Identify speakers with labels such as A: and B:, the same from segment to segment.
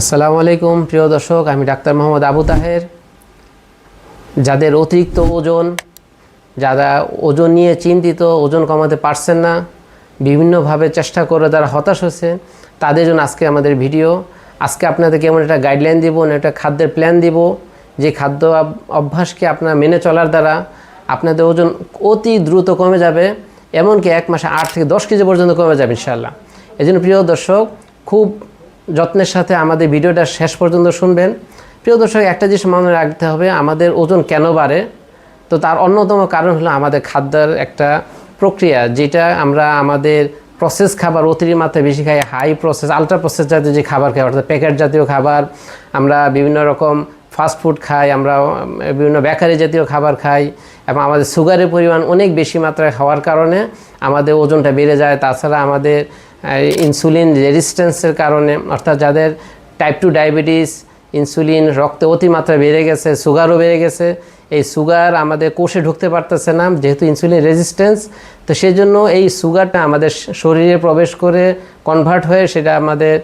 A: আসসালামু আলাইকুম, প্রিয় দর্শক, আমি ডাক্তার মোহাম্মদ আবু তাহের। যাদের অতিরিক্ত ওজন, যারা ওজন নিয়ে চিন্তিত, ওজন কমাতে পারছেন না, বিভিন্নভাবে চেষ্টা করে তারা হতাশ হচ্ছে তাদের জন্য আজকে আমাদের ভিডিও। আজকে আপনাদেরকে এমন একটা গাইডলাইন দিব একটা খাদ্যের প্ল্যান দিব, যে খাদ্য অভ্যাসকে আপনার মেনে চলার দ্বারা আপনাদের ওজন অতি দ্রুত কমে যাবে, এমনকি এক মাসে আট থেকে দশ কেজি পর্যন্ত কমে যাবে ইনশাল্লাহ এই জন্য প্রিয় দর্শক, খুব যত্নের সাথে আমাদের ভিডিওটা শেষ পর্যন্ত শুনবেন। প্রিয় দর্শক, একটা জিনিস মনে রাখতে হবে, আমাদের ওজন কেন বাড়ে? তো তার অন্যতম কারণ হলো আমাদের খাদ্যের একটা প্রক্রিয়া, যেটা আমরা আমাদের প্রসেস খাবার অতিরিক্ত মাত্রায় বেশি খাই হাই প্রসেস আলট্রা প্রসেস জাতীয় যে খাবার খাই, অর্থাৎ প্যাকেট জাতীয় খাবার, আমরা বিভিন্ন রকম ফাস্ট ফুড খাই, আমরা বিভিন্ন বেকারি জাতীয় খাবার খাই, এবং আমাদের সুগারের পরিমাণ অনেক বেশি মাত্রায় খাওয়ার কারণে আমাদের ওজনটা বেড়ে যায়। তাছাড়া আমাদের ইনসুলিন রেজিস্ট্যান্সের কারণে, অর্থাৎ যাদের টাইপ টু ডায়াবেটিস ইনসুলিন রক্তে অতিমাত্রা বেড়ে গেছে সুগারও বেড়ে গেছে, এই সুগার আমাদের কোষে ঢুকতে পারতেছে না, যেহেতু ইনসুলিন রেজিস্ট্যান্স তো সেই জন্য এই সুগারটা আমাদের শরীরে প্রবেশ করে কনভার্ট হয়ে সেটা আমাদের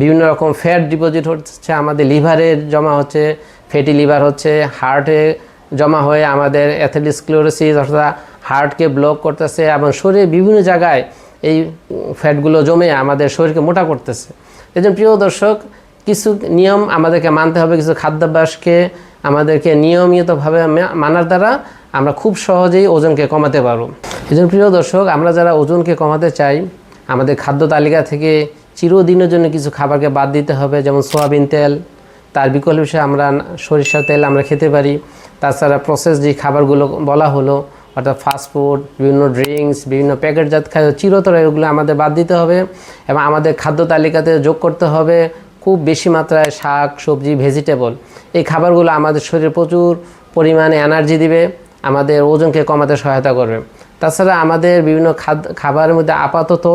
A: বিভিন্ন রকম ফ্যাট ডিপোজিট হচ্ছে, আমাদের লিভারে জমা হচ্ছে ফ্যাটি লিভার হচ্ছে হার্টে জমা হয়ে আমাদের অ্যাথেলিসক্লোরোসিস অর্থাৎ হার্টকে ব্লক করতেছে এবং শরীরে বিভিন্ন জায়গায় এই ফ্যাটগুলো জমে আমাদের শরীরকে মোটা করতেছে। এই জন্য প্রিয় দর্শক, কিছু নিয়ম আমাদেরকে মানতে হবে, কিছু খাদ্যাভ্যাসকে আমাদেরকে নিয়মিতভাবে মানার দ্বারা আমরা খুব সহজেই ওজনকে কমাতে পারব। এই প্রিয় দর্শক, আমরা যারা ওজনকে কমাতে চাই, আমাদের খাদ্য তালিকা থেকে চিরদিনের জন্য কিছু খাবারকে বাদ দিতে হবে, যেমন সোয়াবিন তেল। তার বিকল্প হিসেবে আমরা সরিষার তেল আমরা খেতে পারি। তাছাড়া প্রসেস যে খাবারগুলো বলা হলো অর্থাৎ ফাস্টফুড বিভিন্ন ড্রিঙ্কস বিভিন্ন প্যাকেটজাত খাদ্য চিরতর এগুলো আমাদের বাদ দিতে হবে এবং আমাদের খাদ্য তালিকাতে যোগ করতে হবে খুব বেশি মাত্রায় শাক, সবজি ভেজিটেবল এই খাবারগুলো আমাদের শরীরে প্রচুর পরিমাণে এনার্জি দিবে, আমাদের ওজনকে কমাতে সহায়তা করবে। তাছাড়া আমাদের বিভিন্ন খাদ্য খাবারের মধ্যে আপাতত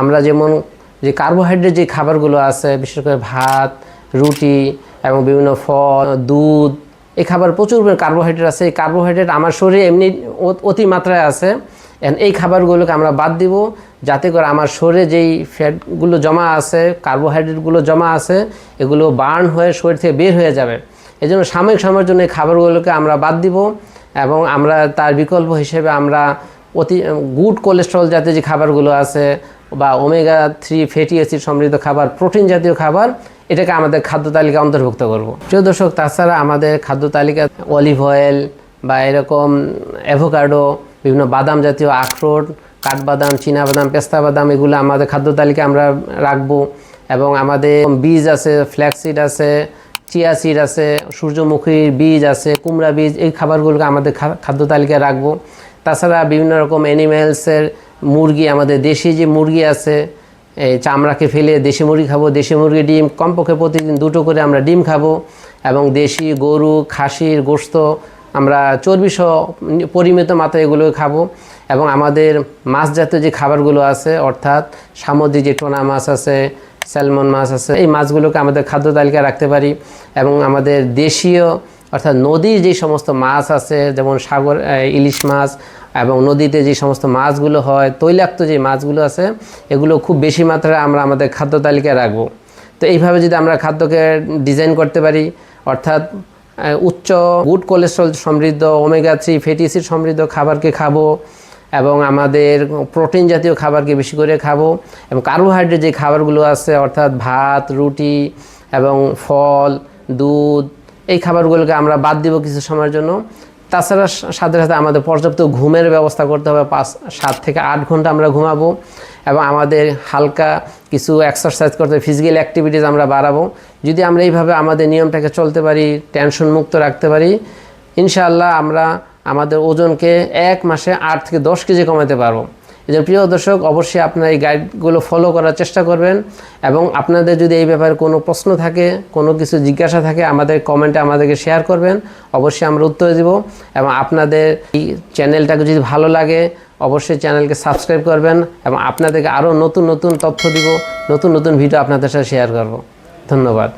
A: আমরা যেমন যে কার্বোহাইড্রেট যে খাবারগুলো আছে, বিশেষ করে ভাত, রুটি এবং বিভিন্ন ফল, দুধ এই খাবার প্রচুর কার্বোহাইড্রেট আছে। এই কার্বোহাইড্রেট আমার শরীরে এমনি অ- অতি মাত্রায় আছে। এই খাবারগুলোকে আমরা বাদ দিব যাতে করে আমার শরীরে যেই ফ্যাটগুলো জমা আছে কার্বোহাইড্রেটগুলো জমা আছে, এগুলো বার্ন হয়ে শরীর থেকে বের হয়ে যাবে। এই জন্য সাময়িক সময়ের জন্য এই খাবারগুলোকে আমরা বাদ দিব এবং আমরা তার বিকল্প হিসেবে আমরা অতি গুড কোলেস্ট্রল জাতীয় যে খাবারগুলো আছে বা ওমেগা থ্রি ফ্যাটি অ্যাসিড সমৃদ্ধ খাবার প্রোটিন জাতীয় খাবার এটাকে আমাদের খাদ্য তালিকা অন্তর্ভুক্ত করব। প্রিয় দর্শক, তাছাড়া আমাদের খাদ্য তালিকা অলিভ অয়েল বা এরকম অ্যাভোকাডো, বিভিন্ন বাদাম জাতীয় আখরোট, কাঠবাদাম বাদাম পেস্তা বাদাম এগুলো আমাদের খাদ্য তালিকা আমরা রাখব এবং আমাদের বীজ আছে ফ্ল্যাক্সিড আছে, চিয়া সিড আছে, সূর্যমুখীর বীজ আছে, কুমড়া বীজ, এই খাবারগুলোকে আমাদের খাদ্য তালিকায় রাখব। তাছাড়া বিভিন্ন রকম অ্যানিমেলসের মুরগি, আমাদের দেশি যে মুরগি আছে এই চামড়াকে ফেলে দেশি মুরগি খাব, দেশি মুরগি ডিম, কমপক্ষে প্রতিদিন দুটো করে আমরা ডিম খাব এবং দেশি গরু, খাসির গোস্ত আমরা চর্বিসহ পরিমিত মাত্রায় এগুলো খাব এবং আমাদের মাছ জাতীয় যে খাবারগুলো আছে, অর্থাৎ সামুদ্রিক যে টোনা মাছ আছে, স্যালমন মাছ আছে, এই মাছগুলোকে আমাদের খাদ্য তালিকায় রাখতে পারি এবং আমাদের দেশীয় অর্থাৎ নদীর যে সমস্ত মাছ আছে, যেমন সাগর ইলিশ মাছ এবং নদীতে যে সমস্ত মাছগুলো হয়, তৈলাক্ত যে মাছগুলো আছে, এগুলো খুব বেশি মাত্রায় আমরা আমাদের খাদ্য তালিকায় রাখব। তো এইভাবে যদি আমরা খাদ্যকে ডিজাইন করতে পারি, অর্থাৎ উচ্চ গুড কোলেস্ট্রল সমৃদ্ধ, ওমেগা থ্রি ফ্যাটি অ্যাসিড সমৃদ্ধ খাবারকে খাব এবং আমাদের প্রোটিন জাতীয় খাবারকে বেশি করে খাব এবং কার্বোহাইড্রেট যে খাবারগুলো আছে, অর্থাৎ ভাত, রুটি এবং ফল, দুধ এই খাবারগুলোকে আমরা বাদ দিব কিছু সময়ের জন্য। তাছাড়া সাথে সাথে আমাদের পর্যাপ্ত ঘুমের ব্যবস্থা করতে হবে। পাঁচ, সাত থেকে আট ঘণ্টা আমরা ঘুমাবো এবং আমাদের হালকা কিছু এক্সারসাইজ করতে ফিজিক্যাল অ্যাক্টিভিটিস আমরা বাড়াবো। যদি আমরা এইভাবে আমাদের নিয়মটাকে চলতে পারি টেনশন মুক্ত রাখতে পারি, ইনশাআল্লাহ আমরা আমাদের ওজনকে এক মাসে আট থেকে দশ কেজি কমাতে পারব। জন্য প্রিয় দর্শক, অবশ্যই আপনারা এই গাইডগুলো ফলো করার চেষ্টা করবেন এবং আপনাদের যদি এই ব্যাপারে কোনো প্রশ্ন থাকে, কোনো কিছু জিজ্ঞাসা থাকে, আমাদের কমেন্টে আমাদেরকে শেয়ার করবেন। অবশ্যই আমরা উত্তর দেব এবং আপনাদের এই চ্যানেলটাকে যদি ভালো লাগে, অবশ্যই চ্যানেলকে সাবস্ক্রাইব করবেন এবং আপনাদেরকে আরও নতুন নতুন তথ্য দিব, নতুন নতুন ভিডিও আপনাদের সাথে শেয়ার করব। ধন্যবাদ।